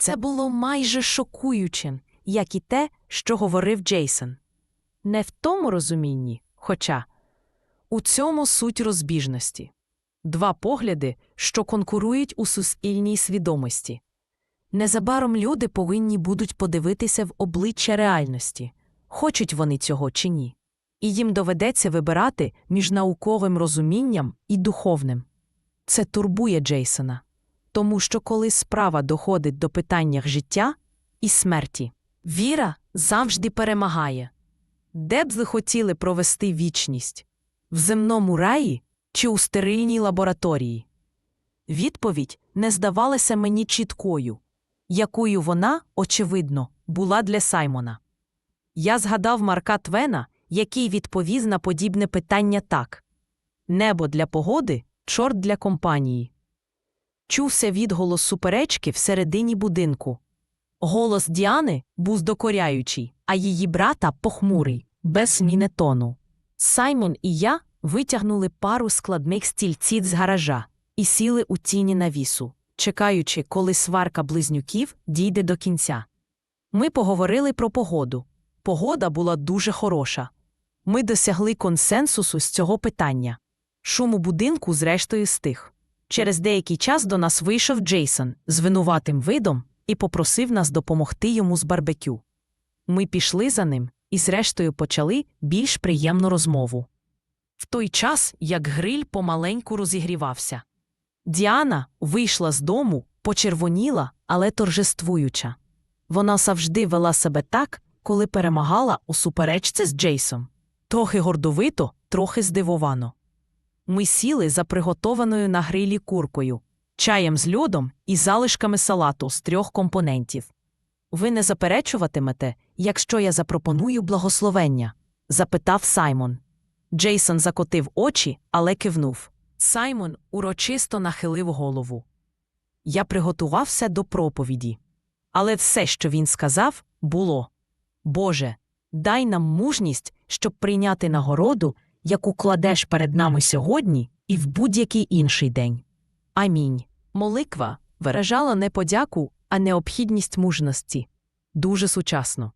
Це було майже шокуючим, як і те, що говорив Джейсон. Не в тому розумінні, хоча у цьому суть розбіжності два погляди, що конкурують у суспільній свідомості. Незабаром люди повинні будуть подивитися в обличчя реальності, хочуть вони цього чи ні. І їм доведеться вибирати між науковим розумінням і духовним. Це турбує Джейсона, тому що коли справа доходить до питання життя і смерті, віра завжди перемагає. Де б ви хотіли провести вічність? В земному раї чи у стерильній лабораторії? Відповідь не здавалася мені чіткою, якою вона, очевидно, була для Саймона. Я згадав Марка Твена, який відповів на подібне питання так Небо для погоди, чорт для компанії. Чувся відголос суперечки всередині будинку. Голос Діани був докоряючий, а її брата похмурий, без зміни тону. Саймон і я витягнули пару складних стільців з гаража і сіли у тіні навісу, чекаючи, коли сварка близнюків дійде до кінця. Ми поговорили про погоду. Погода була дуже хороша. Ми досягли консенсусу з цього питання. Шум у будинку, зрештою, стих. Через деякий час до нас вийшов Джейсон з винуватим видом і попросив нас допомогти йому з барбекю. Ми пішли за ним і, зрештою, почали більш приємну розмову. В той час, як гриль помаленьку розігрівався. Діана вийшла з дому, почервоніла, але торжествуюча. Вона завжди вела себе так, коли перемагала у суперечці з Джейсом. Трохи гордовито, трохи здивовано. Ми сіли за приготованою на грилі куркою, чаєм з льодом і залишками салату з трьох компонентів. Ви не заперечуватимете, якщо я запропоную благословення? запитав Саймон. Джейсон закотив очі, але кивнув. Саймон урочисто нахилив голову. Я приготувався до проповіді. Але все, що він сказав, було Боже, дай нам мужність, щоб прийняти нагороду, яку кладеш перед нами сьогодні і в будь-який інший день. Амінь. Молитва виражала не подяку, а необхідність мужності. Дуже сучасно.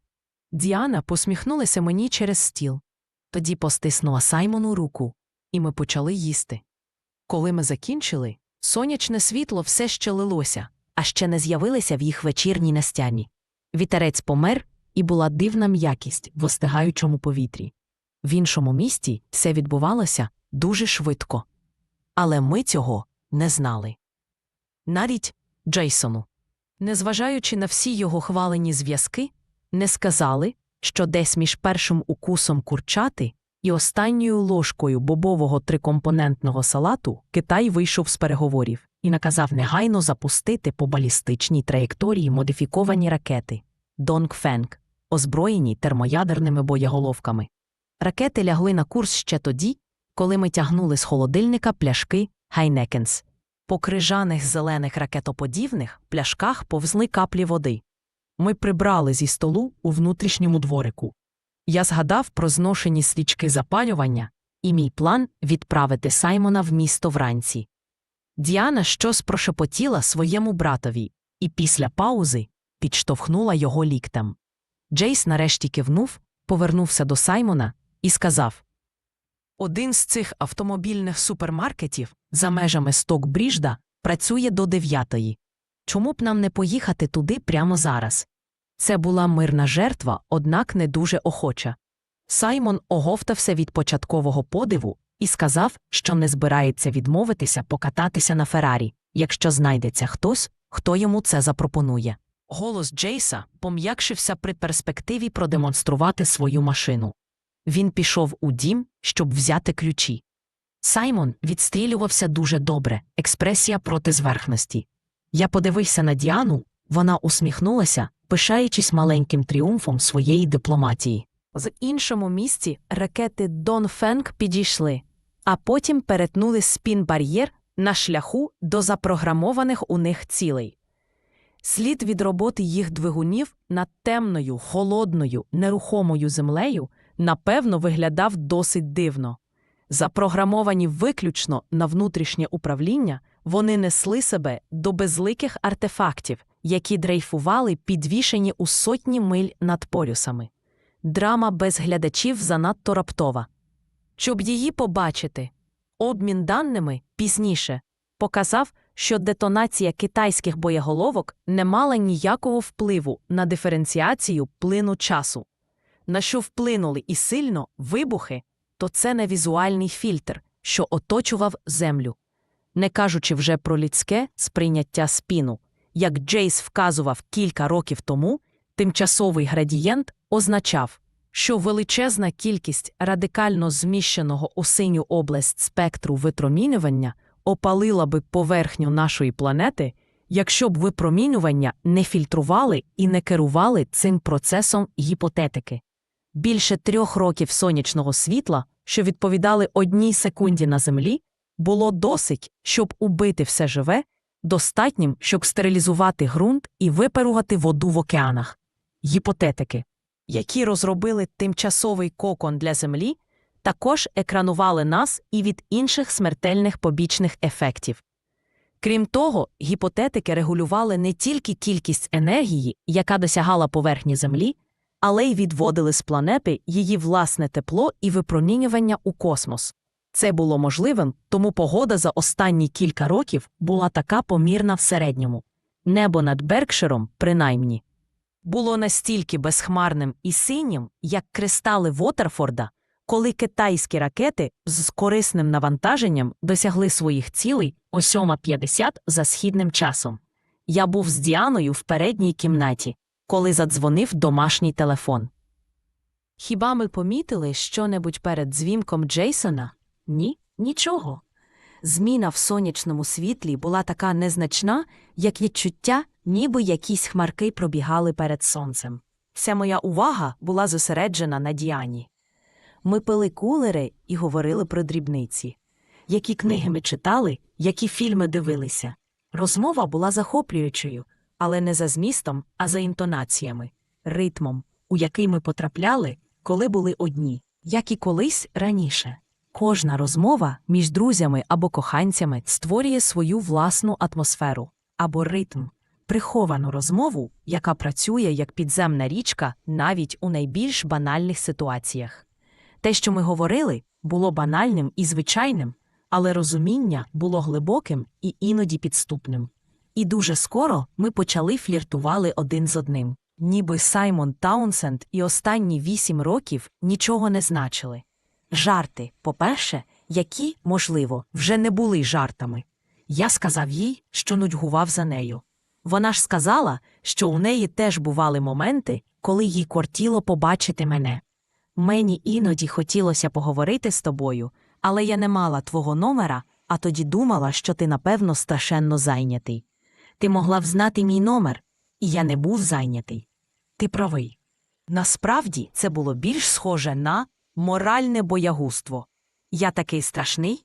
Діана посміхнулася мені через стіл. Тоді постиснула Саймону руку, і ми почали їсти. Коли ми закінчили, сонячне світло все ще лилося, а ще не з'явилися в їх вечірній настяні. Вітерець помер, і була дивна м'якість в остигаючому повітрі. В іншому місті все відбувалося дуже швидко. Але ми цього не знали. Навіть Джейсону, незважаючи на всі його хвалені зв'язки, не сказали, що десь між першим укусом курчати і останньою ложкою бобового трикомпонентного салату Китай вийшов з переговорів і наказав негайно запустити по балістичній траєкторії модифіковані ракети Донгфенг, озброєні термоядерними боєголовками. Ракети лягли на курс ще тоді, коли ми тягнули з холодильника пляшки Хайнекенс. По крижаних зелених ракетоподібних пляшках повзли каплі води. Ми прибрали зі столу у внутрішньому дворику. Я згадав про зношені свічки запалювання і мій план відправити Саймона в місто вранці. Діана щось прошепотіла своєму братові і після паузи підштовхнула його ліктем. Джейс нарешті кивнув, повернувся до Саймона і сказав Один з цих автомобільних супермаркетів за межами Стокбріжда працює до дев'ятої. Чому б нам не поїхати туди прямо зараз? Це була мирна жертва, однак не дуже охоча. Саймон оговтався від початкового подиву і сказав, що не збирається відмовитися покататися на Феррарі, якщо знайдеться хтось, хто йому це запропонує. Голос Джейса пом'якшився при перспективі продемонструвати свою машину. Він пішов у дім, щоб взяти ключі. Саймон відстрілювався дуже добре, експресія проти зверхності. Я подивився на Діану, вона усміхнулася, пишаючись маленьким тріумфом своєї дипломатії. З іншому місці ракети Дон Фенг підійшли, а потім перетнули спін-бар'єр на шляху до запрограмованих у них цілей. Слід від роботи їх двигунів над темною, холодною, нерухомою землею напевно виглядав досить дивно. Запрограмовані виключно на внутрішнє управління, вони несли себе до безликих артефактів, які дрейфували, підвішені у сотні миль над полюсами. Драма без глядачів занадто раптова. Щоб її побачити, обмін даними пізніше показав, що детонація китайських боєголовок не мала ніякого впливу на диференціацію плину часу. На що вплинули і сильно вибухи, то це не візуальний фільтр, що оточував землю. Не кажучи вже про людське сприйняття спіну. Як Джейс вказував кілька років тому, тимчасовий градієнт означав, що величезна кількість радикально зміщеного у синю область спектру випромінювання опалила би поверхню нашої планети, якщо б випромінювання не фільтрували і не керували цим процесом гіпотетики. Більше трьох років сонячного світла, що відповідали одній секунді на Землі, було досить, щоб убити все живе, достатнім, щоб стерилізувати ґрунт і виперугати воду в океанах. Гіпотетики, які розробили тимчасовий кокон для Землі, також екранували нас і від інших смертельних побічних ефектів. Крім того, гіпотетики регулювали не тільки кількість енергії, яка досягала поверхні Землі, але й відводили з планети її власне тепло і випромінювання у космос. Це було можливим, тому погода за останні кілька років була така помірна в середньому. Небо над Беркширом, принаймні, було настільки безхмарним і синім, як кристали Вотерфорда, коли китайські ракети з корисним навантаженням досягли своїх цілей о 7.50 за східним часом. Я був з Діаною в передній кімнаті, коли задзвонив домашній телефон. Хіба ми помітили що-небудь перед дзвінком Джейсона? Ні, нічого. Зміна в сонячному світлі була така незначна, як відчуття, ніби якісь хмарки пробігали перед сонцем. Вся моя увага була зосереджена на Діані. Ми пили кулери і говорили про дрібниці. Які книги ми читали, які фільми дивилися. Розмова була захоплюючою, але не за змістом, а за інтонаціями, ритмом, у який ми потрапляли, коли були одні, як і колись раніше. Кожна розмова між друзями або коханцями створює свою власну атмосферу або ритм, приховану розмову, яка працює як підземна річка навіть у найбільш банальних ситуаціях. Те, що ми говорили, було банальним і звичайним, але розуміння було глибоким і іноді підступним. І дуже скоро ми почали фліртували один з одним. Ніби Саймон Таунсенд і останні вісім років нічого не значили. Жарти, по-перше, які, можливо, вже не були жартами. Я сказав їй, що нудьгував за нею. Вона ж сказала, що у неї теж бували моменти, коли їй кортіло побачити мене. Мені іноді хотілося поговорити з тобою, але я не мала твого номера, а тоді думала, що ти, напевно, страшенно зайнятий. Ти могла б знати мій номер, і я не був зайнятий. Ти правий. Насправді це було більш схоже на моральне боягузтво. Я такий страшний?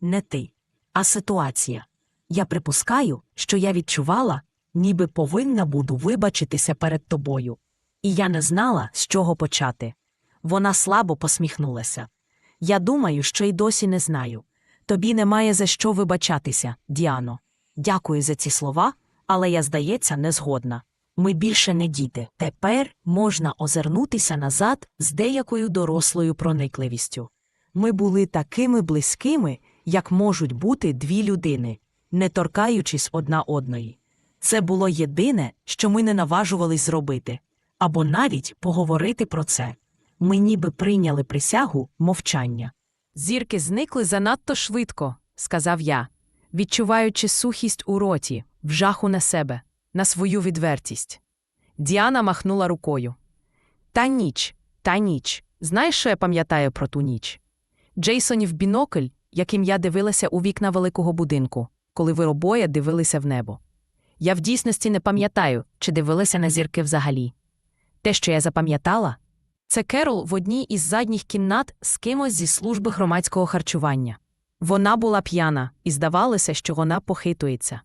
Не ти, а ситуація. Я припускаю, що я відчувала, ніби повинна буду вибачитися перед тобою. І я не знала, з чого почати. Вона слабо посміхнулася. Я думаю, що й досі не знаю. Тобі немає за що вибачатися, Діано. Дякую за ці слова, але я, здається, не згодна. Ми більше не діти. Тепер можна озирнутися назад з деякою дорослою проникливістю. Ми були такими близькими, як можуть бути дві людини, не торкаючись одна одної. Це було єдине, що ми не наважувались зробити, або навіть поговорити про це. Ми ніби прийняли присягу мовчання. Зірки зникли занадто швидко, сказав я, відчуваючи сухість у роті, в жаху на себе, на свою відвертість. Діана махнула рукою. Та ніч, та ніч. Знаєш, що я пам'ятаю про ту ніч? Джейсонів бінокль, яким я дивилася у вікна великого будинку, коли ви обоє дивилися в небо. Я в дійсності не пам'ятаю, чи дивилася на зірки взагалі. Те, що я запам'ятала, це Керол в одній із задніх кімнат з кимось зі служби громадського харчування. Вона була п'яна, і здавалося, що вона похитується.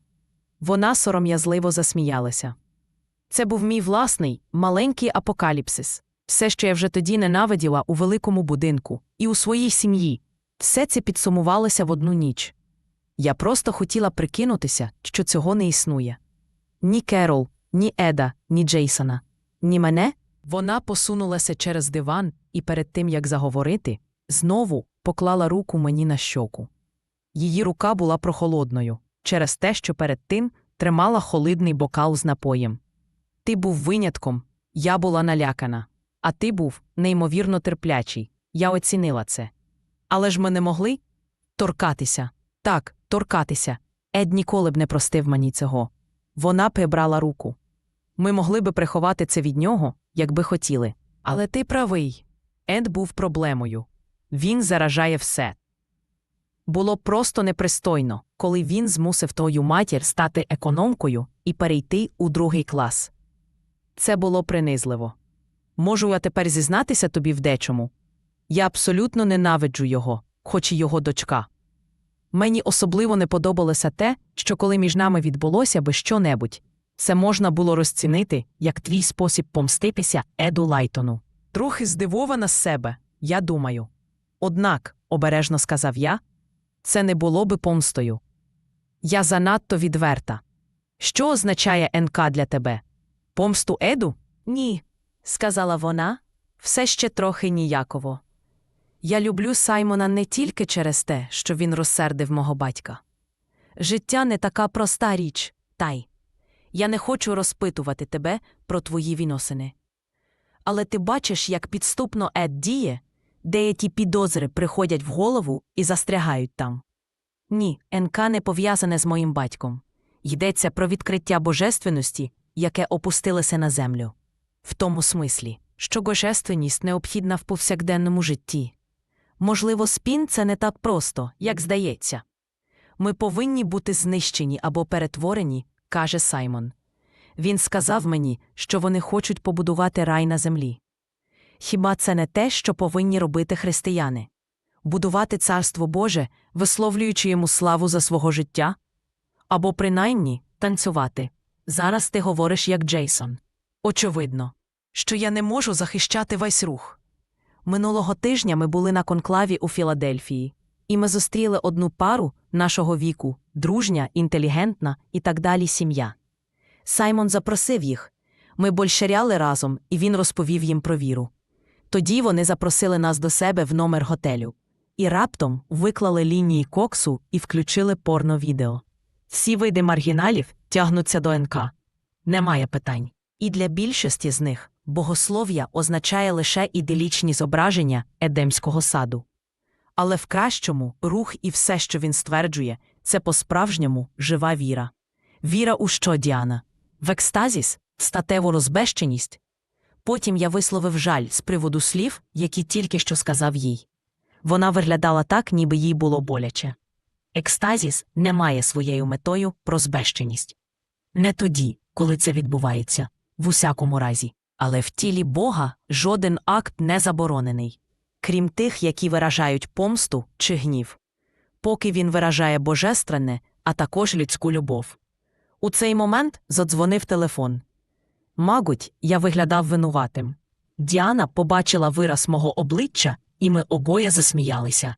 Вона сором'язливо засміялася. Це був мій власний, маленький апокаліпсис, все, що я вже тоді ненавиділа у великому будинку, і у своїй сім'ї. Все це підсумувалося в одну ніч. Я просто хотіла прикинутися, що цього не існує. Ні Керол, ні Еда, ні Джейсона, ні мене. Вона посунулася через диван і перед тим, як заговорити, знову поклала руку мені на щоку. Її рука була прохолодною через те, що перед тим тримала холодний бокал з напоєм. Ти був винятком, я була налякана, а ти був неймовірно терплячий. Я оцінила це. Але ж ми не могли торкатися. Так, торкатися. Ед ніколи б не простив мені цього. Вона прибрала руку. Ми могли би приховати це від нього, якби хотіли. Але ти правий. Ед був проблемою. Він заражає все. Було просто непристойно, коли він змусив твою матір стати економкою і перейти у другий клас. Це було принизливо. Можу я тепер зізнатися тобі в дечому. Я абсолютно ненавиджу його, хоч і його дочка. Мені особливо не подобалося те, що коли між нами відбулося би щонебудь, це можна було розцінити як твій спосіб помститися Еду Лайтону. Трохи здивована з себе, я думаю. Однак, обережно сказав я, це не було би помстою. Я занадто відверта. Що означає НК для тебе? Помсту Еду? Ні, сказала вона, все ще трохи ніяково. Я люблю Саймона не тільки через те, що він розсердив мого батька. Життя не така проста річ, тай. Я не хочу розпитувати тебе про твої відносини. Але ти бачиш, як підступно Ед діє, деякі підозри приходять в голову і застрягають там. Ні, НК не пов'язане з моїм батьком. Йдеться про відкриття божественності, яке опустилося на землю. В тому смислі, що божественність необхідна в повсякденному житті. Можливо, спін це не так просто, як здається. Ми повинні бути знищені або перетворені, каже Саймон. Він сказав мені, що вони хочуть побудувати рай на землі. Хіба це не те, що повинні робити християни? Будувати царство Боже, висловлюючи йому славу за свого життя? Або принаймні танцювати. Зараз ти говориш як Джейсон. Очевидно, що я не можу захищати весь рух. Минулого тижня ми були на конклаві у Філадельфії, і ми зустріли одну пару нашого віку, дружня, інтелігентна і так далі сім'я. Саймон запросив їх. Ми большаряли разом, і він розповів їм про віру. Тоді вони запросили нас до себе в номер готелю. І раптом виклали лінії коксу і включили порно-відео. Всі види маргіналів тягнуться до НК. Немає питань. І для більшості з них богослов'я означає лише іделічні зображення Едемського саду. Але в кращому рух і все, що він стверджує, це по-справжньому жива віра. Віра у що, Діана? В екстазіс, статеву розбещеність. Потім я висловив жаль з приводу слів, які тільки що сказав їй. Вона виглядала так, ніби їй було боляче. Екстазіс не має своєю метою розбещеність. Не тоді, коли це відбувається, в усякому разі. Але в тілі Бога жоден акт не заборонений, крім тих, які виражають помсту чи гнів, поки він виражає божественне, а також людську любов. У цей момент задзвонив телефон. Мабуть, я виглядав винуватим. Діана побачила вираз мого обличчя, і ми обоє засміялися.